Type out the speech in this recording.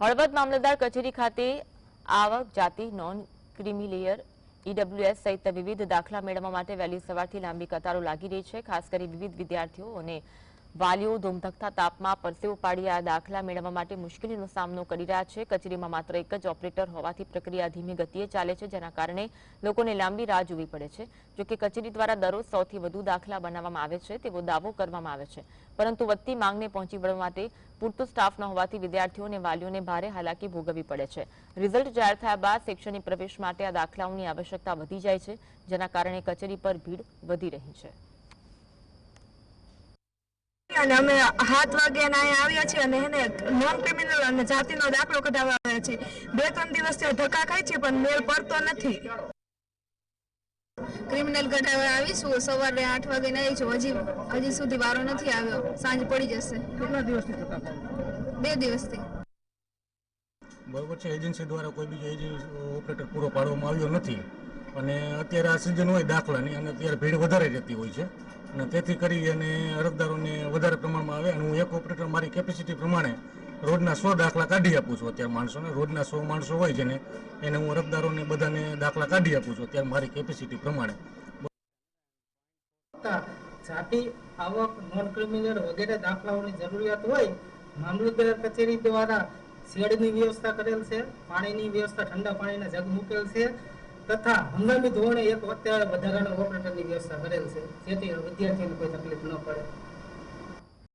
હળવદ મામલતદાર કચેરી ખાતે આવક, જાતિ નોન ક્રિમિલેયર ઈડબ્લ્યુએસ સહિત વિવિધ દાખલા મેળવવા માટે વહેલી સવારથી લાંબી કતારો લાગી રહી છે. ખાસ કરી વિવિધ વિદ્યાર્થીઓ અને વાલીઓ ધોમધખતા તાપમાં પરસેવો પાડી આ દાખલા મેળવવા માટે મુશ્કેલીનો સામનો કરી રહ્યા છે. કચેરીમાં માત્ર એક જ ઓપરેટર હોવાથી પ્રક્રિયા ધીમી ગતિએ ચાલે છે, જેના કારણે લોકોને લાંબી રાહ જોવી પડે છે. જોકે કચેરી દ્વારા દરરોજ સૌથી વધુ દાખલા બનાવવામાં આવે છે, તેવો દાવો કરવામાં આવે છે. પરંતુ વધતી માંગને પહોંચી વળવા માટે પૂરતો સ્ટાફ ન હોવાથી વિદ્યાર્થીઓ અને વાલીઓને ભારે હાલાકી ભોગવવી પડે છે. રિઝલ્ટ જાહેર થયા બાદ શૈક્ષણિક પ્રવેશ માટે આ દાખલાઓની આવશ્યકતા વધી જાય છે, જેના કારણે કચેરી પર ભીડ વધી રહી છે. અને અમે હાથ વાગ્યાના અહીંયા આવ્યા છીએ અને એને નોન ક્રિમિનલ અને જાતિનો દાખલો કઢાવવા આવ્યા છે બે ત્રણ દિવસથી ધક્કા ખાય છે પણ મેલ પડતો નથી. ક્રિમિનલ કઢાવવા આવીશું. સવારે આઠ વાગે આવી છું. હજી હજી સુધી વારો નથી આવ્યો. સાંજ પડી જશે. કેટલા દિવસથી બે દિવસથી. બરોબર છે. એજન્સી દ્વારા કોઈ બીજો એજન્સી ઓપરેટર પૂરો પાડવામાં આવ્યો નથી. અને અત્યારે આ સિઝન હોય દાખલાની અને અત્યારે ભીડ વધારે રહેતી હોય છે. અને તેથી કરી અને અરજદારોને વધારે પ્રમાણમાં આવે. અને હું એક ઓપરેટર મારી કેપેસિટી પ્રમાણે રોજના સો દાખલા કાઢી આપું છું અત્યારે માણસોને. રોજના સો માણસો હોય છે ને એને હું અરજદારોને બધાને દાખલા કાઢી આપું છું અત્યારે મારી કેપેસિટી પ્રમાણે. જાતિ, આવક નોન ક્રિમિનલ વગેરે દાખલાઓની જરૂરિયાત હોય, મામલતદાર કચેરી દ્વારા શેડની વ્યવસ્થા કરેલ છે, પાણીની વ્યવસ્થા ઠંડા પાણીના જગ મૂકેલ છે તથા હંગામી ધોરણે એક અત્યારે વધારાના ઓપરેટરની વ્યવસ્થા કરેલ છે. જેથી વિદ્યાર્થીઓને કોઈ તકલીફ ન પડે.